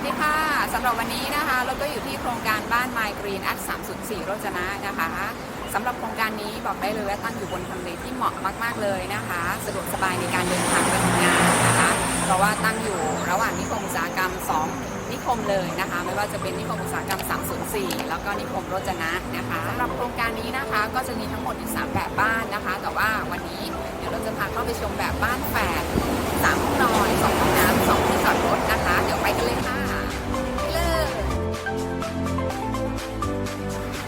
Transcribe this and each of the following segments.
สดีค่ะสำหรับวันนี้นะคะเราก็อยู่ที่โครงการบ้าน My Green at 304 โรจนะนะคะสำหรับโครงการนี้บอกได้เลยว่าตั้งอยู่บนทำเลที่เหมาะมาก ๆ เลยนะคะ สะดวกสบายในการเดินทางไปทำงานนะคะ เพราะว่าตั้งอยู่ระหว่างนิคมอุตสาหกรรม 2 นิคมเลยนะคะ ไม่ว่าจะเป็นนิคมอุตสาหกรรม 304 แล้วก็นิคมโรจนะนะคะสำหรับโครงการนี้นะคะก็จะมีทั้งหมดอยู่3แบบบ้านนะคะ แต่ว่าวันนี้เดี๋ยวเราจะพาเข้าไปชมแบบบ้านแฝดสามห้องนอนสองห้องน้ำสองที่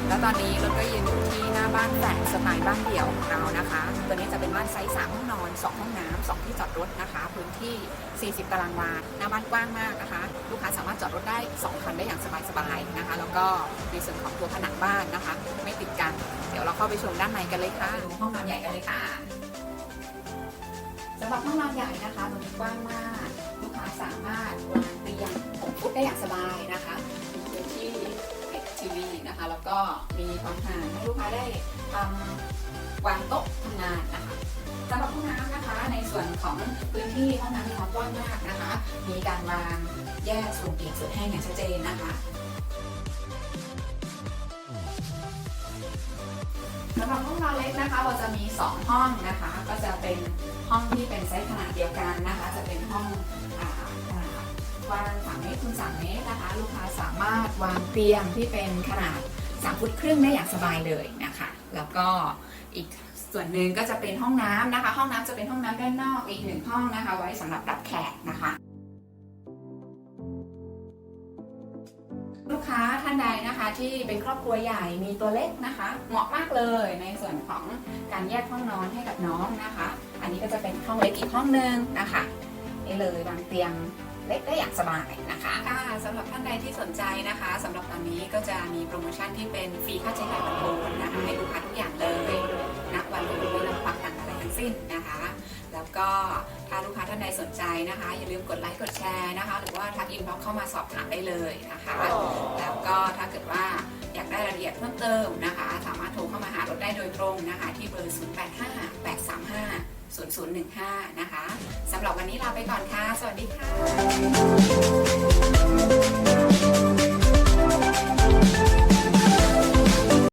แล้วตอนนี้เราก็ยืนอยู่ที่หน้าบ้านแฝดสไตล์บ้านเดี่ยวของเรานะคะ ตัวนี้จะเป็นบ้านไซส์3ห้องนอน 2 ห้องน้ำ2ที่จอดรถนะคะ พื้นที่ 40 ตารางวา หน้าบ้านกว้างมากนะคะ ลูกค้าสามารถจอดรถได้ 2 คันได้อย่างสบายๆนะคะ แล้วก็ในส่วนของตัวผนังบ้านนะคะ ไม่ติดกัน เดี๋ยวเราเข้าไปชมด้านในกันเลยค่ะดูห้องนอนใหญ่กันเลยค่ะสำหรับห้องนอนใหญ่นะคะตรงนี้กว้างมาก ลูกค้าสามารถวางเตียง6ฟุตได้อย่างสบายนะคะ นะคะ แล้วก็มีความห่างให้ลูกค้าได้ทำวางโต๊ะทำงานนะคะสำหรับห้องน้ำนะคะ ในส่วนของพื้นที่ห้องน้ำมีความกว้างมากนะคะ มีการวางแยกส่วนเปียกส่วนแห้งอย่างชัดเจนนะคะสำหรับห้องนอนเล็กนะคะ เราจะมี 2 ห้องนะคะ ก็จะเป็นห้องที่เป็นไซส์ขนาดเดียวกันนะคะ จะเป็นห้องอ่าขนาด วาง3เมตรคูณ3เมตรนะคะ ลูกค้าสามารถวางเตียงที่เป็นขนาด3ฟุตครึ่งได้อย่างสบายเลยนะคะ แล้วก็อีกส่วนหนึ่งก็จะเป็นห้องน้ำนะคะ ห้องน้ำจะเป็นห้องน้ำด้านนอกอีกหนึ่งห้องนะคะ ไว้สำหรับรับแขกนะคะลูกค้าท่านใดนะคะที่เป็นครอบครัวใหญ่มีตัวเล็กนะคะ เหมาะมากเลยในส่วนของการแยกห้องนอนให้กับน้องนะคะ อันนี้ก็จะเป็นห้องเล็กอีกห้องหนึ่งนะคะนี่เลยวางเตียง เล็กได้อย่างสบายนะคะค่ะสำหรับท่านใดที่สนใจนะคะสำหรับตอนนี้ก็จะมีโปรโมชั่นที่เป็นฟรีค่าใช้จ่ายบัตรโอนนะคะให้ลูกค้าทุกอย่างเลยณวันนี้ไม่ต้องควักตังอะไรทั้งสิ้นนะคะ แล้วก็ถ้าลูกค้าท่านใดสนใจนะคะ อย่าลืมกดไลค์กดแชร์นะคะ หรือว่าทักอินบ็อกเข้ามาสอบถามได้เลยนะคะ แล้วก็ถ้าเกิดว่าอยากได้รายละเอียดเพิ่มเติมนะคะ สามารถโทรเข้ามาหารถได้โดยตรงนะคะ ที่เบอร์ 0015 นะคะสำหรับวันนี้ลาไปก่อนค่ะ สวัสดีค่ะ